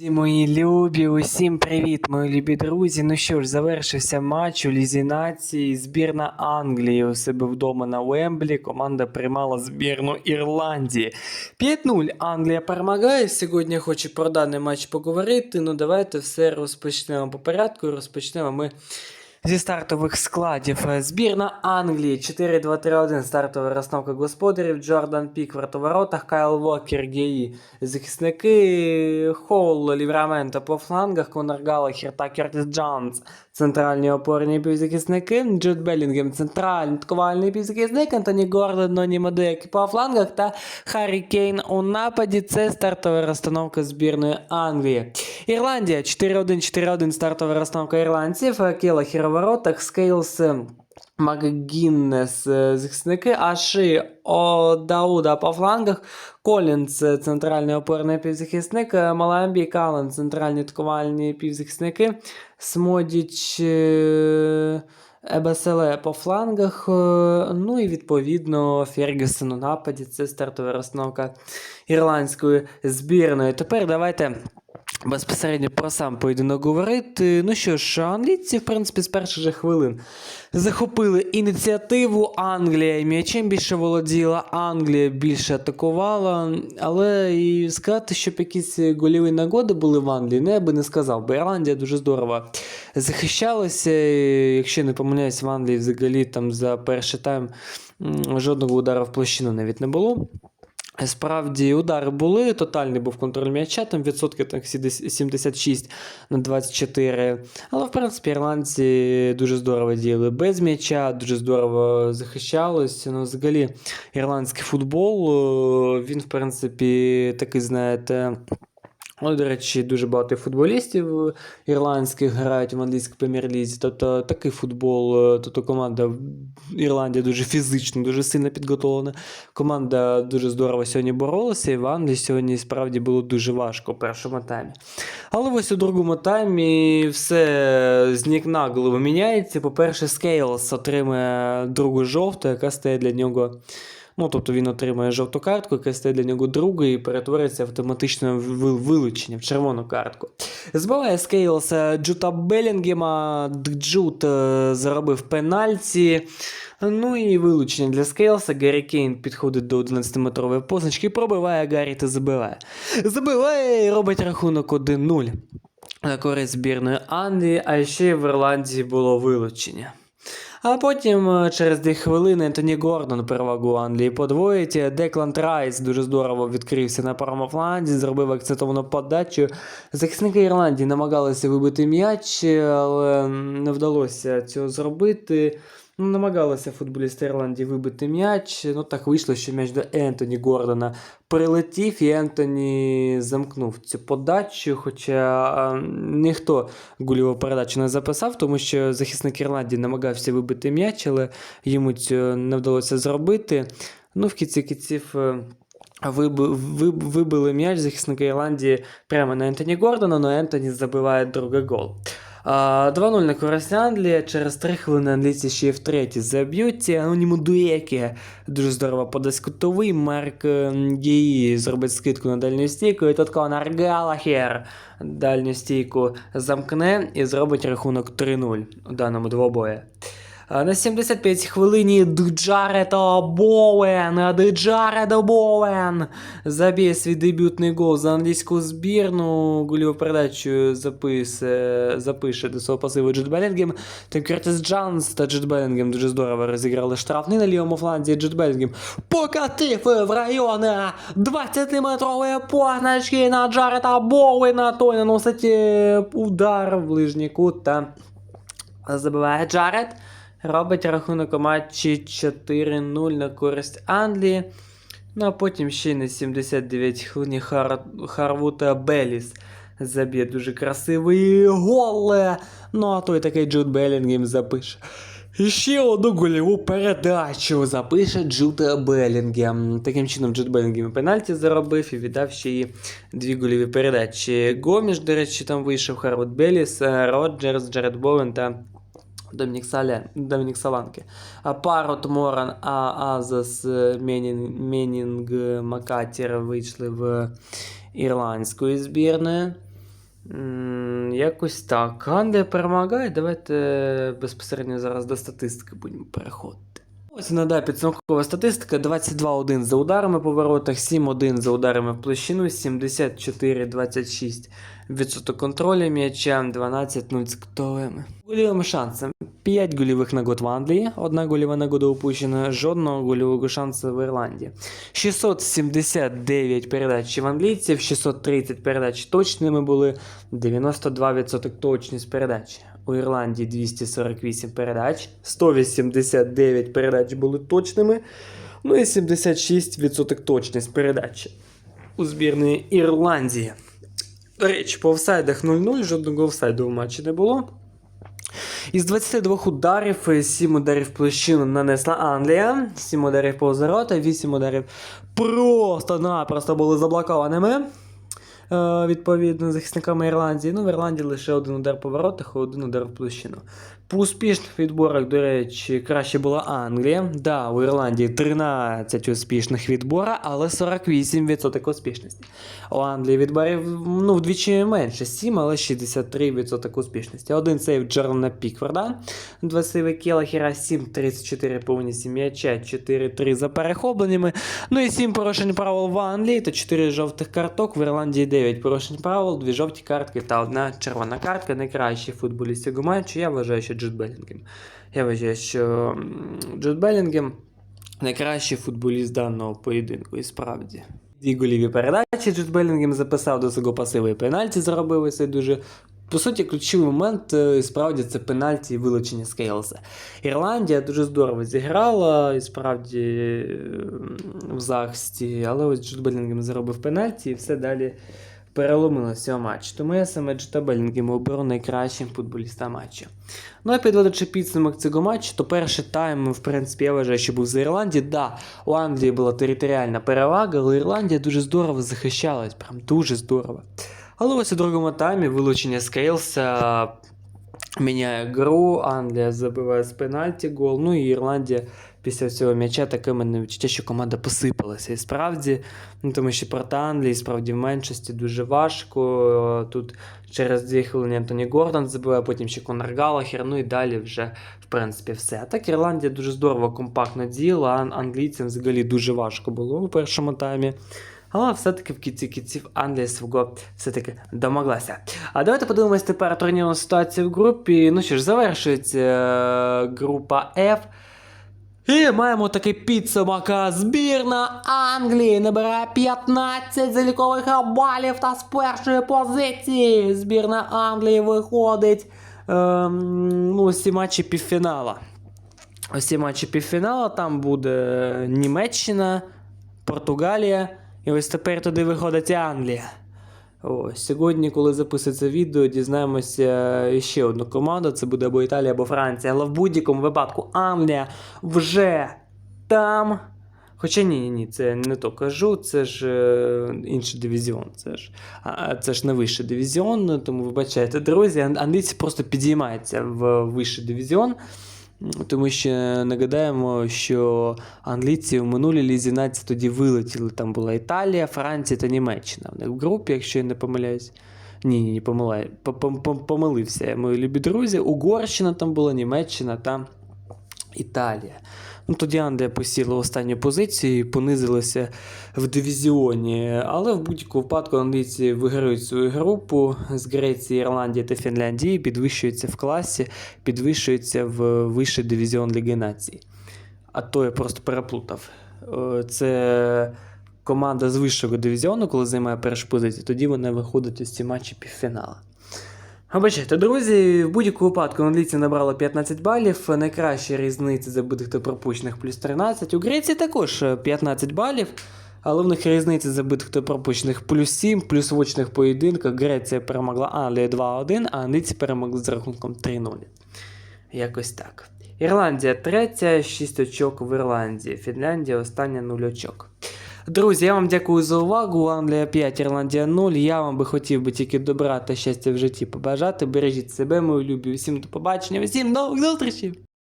Друзі Мої любі, усім привіт, мої любі друзі. Ну що ж, завершився матч у Лізі нації. Збірна Англії у себе вдома на Уемблі. Команда приймала збірну Ірландії. 5-0 Англія перемагає. Сьогодні хочу про даний матч поговорити. Ну давайте все розпочнемо по порядку. Розпочнемо ми. Зі стартових складів Е, збірна Англії. 4-2-3-1 стартова розстановка господарів. Джордан Пік в вратоворотах, Кайл Вокер, Геї захисники, Холл, Лівраменто по флангах, Конор Галахер та Кертіс Джонс. Центральні опорні півзахисники, Джуд Белінгем центральний атакувальний півзахисник, Антоні Гордон, Ноні Модеки по флангах та Харрі Кейн у нападі. Це стартова розстановка збірної Англії. Ірландія. 4-1-4-1 стартова розстановка ірландців, Келахер у воротах, Скейлс. МакГіннес е, захисники, Аши Одауда по флангах, Колінс е, центральний опорний півзахисник, е, Маламбі Кален центральні атакувальні півзахисники, Смодіч Ебеселе по флангах, ну і відповідно Фергюсон у нападі. Це стартова розстановка ірландської збірної. Тепер давайте. Безпосередньо про сам поєдинок говорити. Ну що ж, англійці, в принципі, з перших же хвилин захопили ініціативу. Англія м'ячем більше володіла, Англія більше атакувала. Але і сказати, щоб якісь голіві нагоди були в Англії, ну я би не сказав, бо Ірландія дуже здорово захищалася. Якщо не помиляюсь, в Англії взагалі там за перший тайм жодного удару в площину навіть не було. Справді удари були, тотальний був контроль м'яча, там відсотки так 76 на 24. Але в принципі ірландці дуже здорово діяли без м'яча, дуже здорово захищалися. Ну, взагалі, ірландський футбол, е, він, в принципі, такий, знаєте. Ну, до речі, дуже багато футболістів ірландських грають в англійській прем'єр-лізі. Тобто такий футбол, е, тобто команда Ірландія дуже фізично, дуже сильно підготовлена. Команда дуже здорово сьогодні боролася, і в Англії сьогодні справді було дуже важко у першому таймі. Але ось у другому таймі все з ніг на голову міняється. По-перше, Скейлс отримує другу жовту, яка стає для нього. Ну, тобто він отримує жовту картку, яка стає для нього другою і перетворюється автоматично в вилучення, в червону картку. Збиває Скейлс е, Джута Белінгема, Джут е, заробив пенальті. Ну і вилучення для Скейлса. Гаррі Кейн підходить до 11-метрової позначки, пробиває Гаррі та забиває. Забиває і робить рахунок 1-0 на користь збірної Англії, а ще в Ірландії було вилучення. А потім е, через дві хвилини Ентоні Гордон перевагу Англії подвоїть. Деклан Райс дуже здорово відкрився на правому фланзі, зробив акцентовану подачу. Захисники Ірландії намагалися вибити м'яч, але не вдалося цього зробити. Ну, намагалися футболісти Ірландії вибити м'яч. Ну так вийшло, що м'яч до Ентоні Гордона прилетів, і Ентоні замкнув цю подачу. Хоча ніхто гольову передачу не записав, тому що захисник Ірландії намагався вибити м'яч, але йому цього не вдалося зробити. Ну, в кінці кінців. е, виб- вибили м'яч захисника Ірландії прямо на Ентоні Гордона, але Ентоні забиває другий гол. А, 2-0 на користь Англії. Через 3 хвилини англійці ще й втретє заб'ють. Аноніму Дуеке дуже здорово подасть кутовий. Марк Гії зробить скидку на дальню стійку. І тут Конор Галахер дальню стійку замкне і зробить рахунок 3-0 у даному двобої. А На 75 хвилині Джаредо Боуен, Джаредо Боуен заб'є свій дебютний гол за англійську збірну. Гольову передачу запише, запише до свого пасиву Джуд Белінгем. Там Кертіс Джанс та Джуд Белінгем дуже здорово розіграли штрафний на лівому фланзі. Джуд Белінгем покатив в район 20-метрової позначки на Джареда Боуена. Той наносить е, удар в ближній кут та забиває Джаред. Робить рахунок у матчі 4-0 на користь Англії. Ну а потім ще на 79 хвилині Хар... Харвута Беліс заб'є дуже красивий гол. Ну а той такий Джуд Белінгем запише. Ще одну гольову передачу запише Джуд Белінгем. Таким чином Джуд Белінгем пенальті заробив і віддав ще й дві гольові передачі. Гоміш, до речі, там вийшов Харвуд Беліс, Роджерс, Джаред Боуен та Домінік, Саля, Домінік Саланки. Парот, Моран, а Азас, Менінг, Менінг Макатір вийшли в ірландської збірної. Якось так. Англія перемагає. Давайте безпосередньо зараз до статистики будемо переходити. Ось нада підсумкова статистика: 22-1 за ударами по воротах, 7-1 за ударами в площину, 74-26 відсоток контролю м'яча, 12-0 з ктовими. Гольовими шансами. 5 гольових нагод в Англії, одна гольова нагода упущена, жодного гольового шансу в Ірландії. 679 передач в англійців, 630 передач точними були, 92% точність передач. У Ірландії 248 передач, 189 передач були точними, ну і 76% точність передач. У збірної Ірландії. До по офсайдах 0-0, жодного офсайду в матчі не було. Із 22 ударів 7 ударів площину нанесла Англія, 7 ударів по ворота, 8 ударів просто-напросто були заблокованими. Е, Відповідно, захисниками Ірландії. Ну, в Ірландії лише один удар по воротах, і один удар в площину. По успішних відборах, до речі, краще була Англія. Да, у Ірландії 13 успішних відбора, але 48% успішності. У Англії відборів ну, вдвічі менше 7, але 63% успішності. Один сейв Джерлана Пікфорда, два сейви Келахера, 7-34 повністю м'яча, 4-3 за перехопленнями. Ну і 7 порушень правил в Англії та 4 жовтих карток. В Ірландії 9 порушень правил, 2 жовті картки та одна червона картка. Найкращий футболіст цього матчу. Я вважаю, що Джуд Белінгем. Я вважаю, що Джуд Белінгем найкращий футболіст даного поєдинку, і справді. Дві голіві передачі Джуд Белінгем записав до свого пасивий пенальті, зробив і дуже. По суті, ключовий момент е, і справді це пенальті і вилучення Скейлса. Ірландія дуже здорово зіграла, і справді е, в захисті, але ось Джуд Белінгем заробив пенальті і все далі переломилося цього матчу. Тому я саме Джута Белінгема оберу найкращим футболістом матчу. Ну і підводячи підсумок цього матчу, то перший тайм, в принципі, я вважаю, що був за Ірландії. Да, у Англії була територіальна перевага, але Ірландія дуже здорово захищалась, прям дуже здорово. Але ось у другому таймі вилучення Скейлса міняє гру, Англія забиває з пенальті гол. Ну і Ірландія після цього м'яча таке мене відчуття, що команда посипалася. І справді, ну, тому що проти Англії справді в меншості дуже важко. Тут через дві хвилини Антоні Гордон забиває, потім ще Конор Галахер, ну і далі вже, в принципі, все. А так Ірландія дуже здорово, компактно діяла, а англійцям взагалі дуже важко було у першому таймі. Але все-таки в кінці кінців Англія свого все-таки домоглася. А давайте подивимось тепер турнірну ситуацію в групі. Ну що ж, завершується е, група F. І маємо такий підсумок. Збірна Англії набирає 15 залікових балів та з першої позиції. Збірна Англії виходить ем, ну, усі матчі півфінала. Усі матчі півфінала там буде Німеччина, Португалія. І ось тепер туди виходить Англія. Ось, сьогодні, коли записується відео, дізнаємося ще одну команду. Це буде або Італія, або Франція. Але в будь-якому випадку Англія вже там. Хоча ні, ні, це не то кажу, це ж е, інший дивізіон. Це ж, це ж не вищий дивізіон, тому вибачайте, друзі, англійці просто підіймаються в вищий дивізіон. Тому що нагадаємо, що англійці в минулій лізі нації тоді вилетіли. Там була Італія, Франція та Німеччина. В них в групі, якщо я не помиляюсь. Ні, ні, по- Помилився мої любі друзі. Угорщина там була, Німеччина та Італія. Ну, тоді Англія посіла останню позицію і понизилася в дивізіоні. Але в будь-якому випадку англійці виграють свою групу з Греції, Ірландії та Фінляндії, підвищуються в класі, підвищуються в вищий дивізіон Ліги Націй. А то я просто переплутав. Е, Це команда з вищого дивізіону, коли займає першу позицію, тоді вона виходить із ці матчі півфіналу. Обачайте, друзі, в будь-якому випадку англійці набрали 15 балів, найкраща різниця забитих та пропущених плюс 13. У Греції також е, 15 балів, але в них різниця забитих та пропущених плюс 7, плюс в очних поєдинках Греція перемогла Англію 2-1, а англійці перемогли з рахунком 3-0. Якось так. Ірландія третя, 6 очок в Ірландії. Фінляндія остання 0 очок. Друзі, я вам дякую за увагу. Англія 5, Ірландія 0. Я вам би хотів би тільки добра та щастя в житті побажати. Бережіть себе, мої любі. Всім до побачення, всім нових зустрічей!